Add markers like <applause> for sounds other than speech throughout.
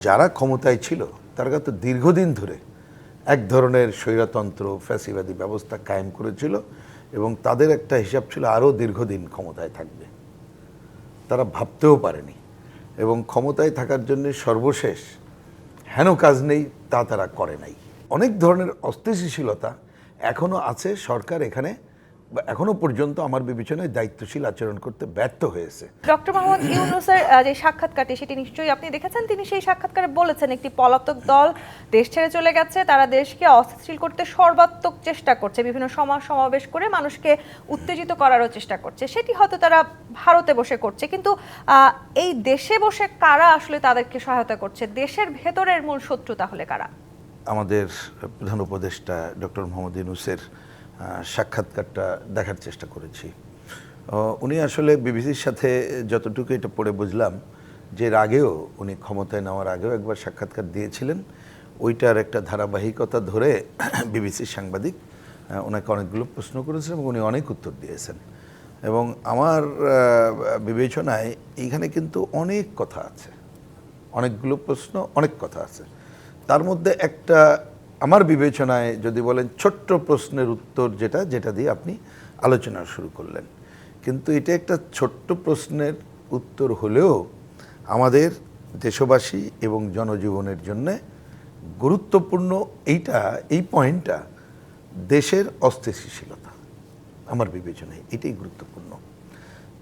যারা ক্ষমতায় ছিল, তারা গত দীর্ঘদিন ধরে এক ধরনের স্বৈরতন্ত্র, ফ্যাসিবাদী ব্যবস্থা কায়েম করেছিল এবং তাদের একটা হিসাব ছিল আরও দীর্ঘদিন ক্ষমতায় থাকবে। তারা ভাবতেও পারেনি এবং ক্ষমতায় থাকার জন্য সর্বশেষ হেন কাজ নেই তা তারা করে নাই। অনেক ধরনের অস্থিতিশীলতা এখনও আছে সরকার এখানে এখনও পর্যন্ত আমার বিবেচনায় দায়িত্বশীল আচরণ করতে ব্যর্থ হয়েছে। ডক্টর মোহাম্মদ ইউনুসের যে সাক্ষাৎকারটি সেটি নিশ্চয়ই আপনি দেখেছেন? তিনি সেই সাক্ষাৎকারে বলেছেন একটি পলাতক দল দেশ ছেড়ে চলে গেছে তারা দেশকে অস্থিতিশীল করতে সর্বাত্মক চেষ্টা করছে বিভিন্ন সমাজ সমাবেশ করে মানুষকে উত্তেজিত করারও চেষ্টা করছে। সেটি হয়তো তারা ভারতে বসে করছে কিন্তু আহ, এই দেশে বসে কারা আসলে তাদেরকে সহায়তা করছে? দেশের ভেতরের মূল শত্রু তাহলে কারা? আমাদের প্রধান উপদেষ্টা ডক্টর মোহাম্মদ ইউনুসের সাক্ষাৎকারটা দেখার চেষ্টা করেছি। উনি আসলে বিবিসির সাথে যতটুকু এটা পড়ে বুঝলাম, যে আগেও উনি ক্ষমতায় নেওয়ার আগেও একবার সাক্ষাৎকার দিয়েছিলেন। ওইটার একটা ধারাবাহিকতা ধরে <clears throat> বিবিসির সাংবাদিক ওনাকে অনেকগুলো প্রশ্ন করেছেন এবং উনি অনেক উত্তর দিয়েছেন। এবং আমার বিবেচনায় এইখানে কিন্তু অনেক কথা আছে। অনেকগুলো প্রশ্ন, অনেক কথা আছে। তার মধ্যে একটা আমার বিবেচনায় যদি বলেন ছোট্ট প্রশ্নের উত্তর যেটা যেটা দিয়ে আপনি আলোচনা শুরু করলেন। কিন্তু এটা একটা ছোট্ট প্রশ্নের উত্তর হলেও আমাদের দেশবাসী এবং জনজীবনের জন্যে গুরুত্বপূর্ণ এইটা, এই পয়েন্টটা দেশের অস্থিতিশীলতা। আমার বিবেচনায় এটাই গুরুত্বপূর্ণ।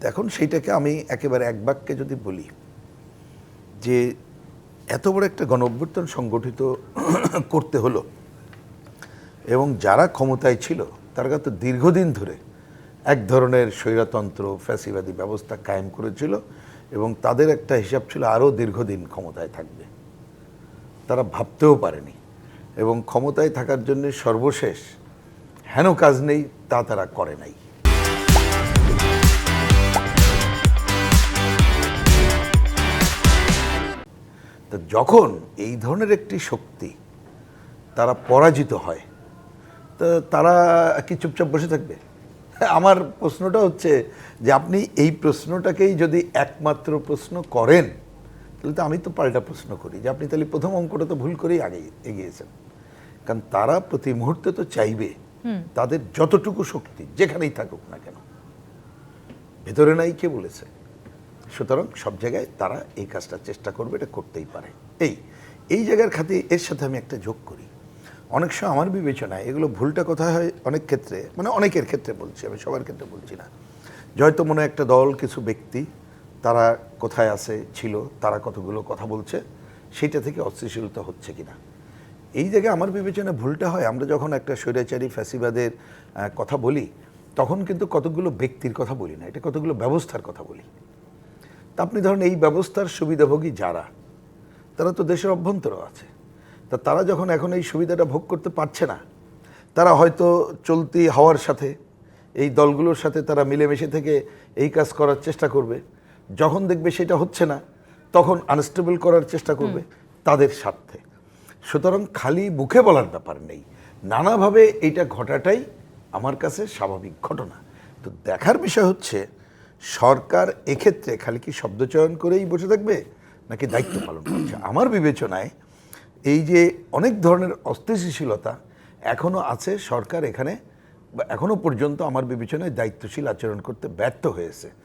এখন সেইটাকে আমি একেবারে এক বাক্যে যদি বলি যে এত বড় একটা গণ অভ্যুত্থান সংগঠিত <clears throat> করতে হলো এবং যারা ক্ষমতায় ছিল, তারা গত দীর্ঘদিন ধরে এক ধরনের স্বৈরতন্ত্র, ফ্যাসিবাদী ব্যবস্থা কায়েম করেছিল এবং তাদের একটা হিসাব ছিল আরও দীর্ঘদিন ক্ষমতায় থাকবে। তারা ভাবতেও পারেনি এবং ক্ষমতায় থাকার জন্য সর্বশেষ হেন কাজ নেই তা তারা করে নাই। তো যখন এই ধরনের একটি শক্তি তারা পরাজিত হয় তো তারা কি চুপচাপ বসে থাকবে? আমার প্রশ্নটা হচ্ছে যে আপনি এই প্রশ্নটাকেই যদি একমাত্র প্রশ্ন করেন তাহলে তো আমি তো পাল্টা প্রশ্ন করি যে আপনি তাহলে প্রথম অঙ্কটা তো ভুল করেই আগে এগিয়েছেন। কারণ তারা প্রতি মুহূর্তে তো চাইবে তাদের যতটুকু শক্তি যেখানেই থাকুক না কেন। ভেতরে নাই কে বলেছে? সুতরাং সব জায়গায় তারা এই কাজটা চেষ্টা করবে, এটা করতেই পারে। এই এই জায়গার খাতে এর সাথে আমি একটা যোগ করি। অনেক সময় আমার বিবেচনায় এগুলো ভুলটা কথা হয়? অনেক ক্ষেত্রে মানে অনেকের ক্ষেত্রে বলছি, আমি সবার ক্ষেত্রে বলছি না। হয়তো মনে একটা দল, কিছু ব্যক্তি, তারা কোথায় আছে, ছিল, তারা কতগুলো কথা বলছে, সেইটা থেকে অস্থিতিশীলতা হচ্ছে কিনা। এই জায়গায় আমার বিবেচনায় ভুলটা হয়, আমরা যখন একটা স্বৈরাচারী, ফ্যাসিবাদের কথা বলি, তখন কিন্তু কতগুলো ব্যক্তির কথা বলি না, এটা কতগুলো ব্যবস্থার কথা বলি। তা আপনি ধরেন এই ব্যবস্থার সুবিধাভোগী যারা তারা তো দেশের অভ্যন্তরও আছে। তা তারা যখন এখন এই সুবিধাটা ভোগ করতে পারছে না তারা হয়তো চলতি হওয়ার সাথে এই দলগুলোর সাথে তারা মিলেমিশে থেকে এই কাজ করার চেষ্টা করবে। যখন দেখবে সেটা হচ্ছে না তখন আনস্টেবল করার চেষ্টা করবে তাদের স্বার্থে। সুতরাং খালি মুখে বলার ব্যাপার নেই। নানাভাবে এইটা ঘটাটাই আমার কাছে স্বাভাবিক ঘটনা। তো দেখার বিষয় হচ্ছে সরকার এক্ষেত্রে খালি কি শব্দচয়ন করেই বসে থাকবে? নাকি দায়িত্ব পালন করছে? আমার বিবেচনায় এই যে অনেক ধরনের অস্থিতিশীলতা এখনও আছে, সরকার এখানে বা এখনও পর্যন্ত আমার বিবেচনায় দায়িত্বশীল আচরণ করতে ব্যর্থ হয়েছে।